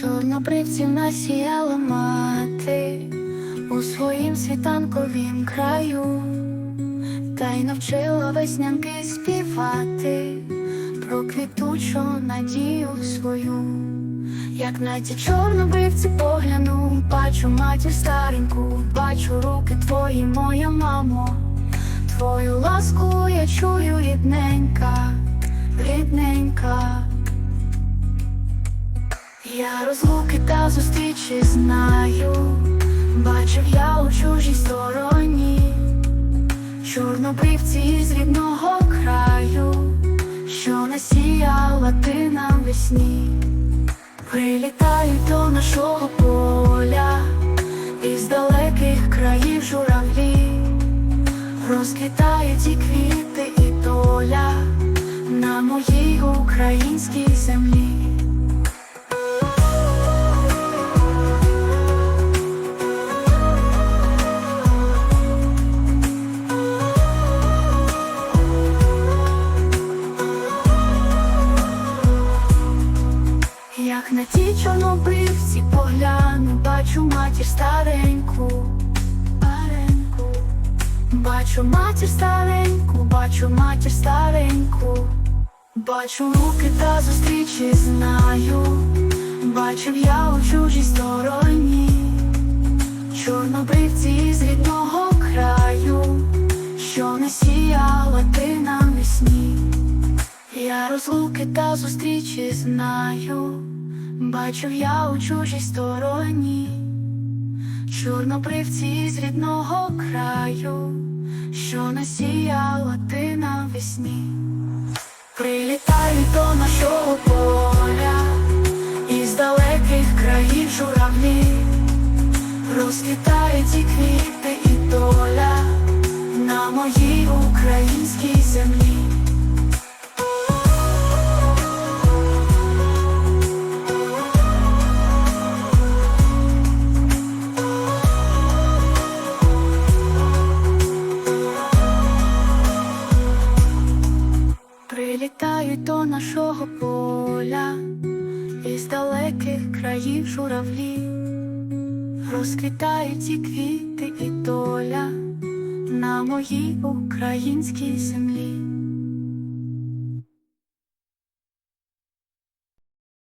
Чорнобривців насіяла мати у своїм світанковім краю, та й навчила веснянки співати про квітучу надію свою. Як на ті чорнобривці погляну, бачу матір стареньку, бачу руки твої, моя мамо, твою ласку я чую рідненька, рідненька. Я розлуки та зустрічі знаю, бачив я у чужій стороні, чорнобривці з рідного краю, що насіяла ти нам весні, прилітають до нашого поля, із далеких країв журавлі, розквітають і квіти, і доля на моїй українській Як на ті чорнобривці погляну, бачу матір стареньку, стареньку, бачу матір стареньку, бачу матір стареньку, бачу руки та зустрічі знаю, бачив я у чужій стороні, чорнобривці з рідного краю, що не сіяла ти нам весні. Я розлуки та зустрічі знаю, бачив я у чужій стороні, чорнобривці з рідного краю, що насіяла ти навесні, прилітають до нашого поля, із далеких країв журавлі, розквітають і квіти, і доля на моїй українській землі. Прилітають до нашого поля із далеких країв журавлі, розквітають і квіти, і доля на моїй українській землі.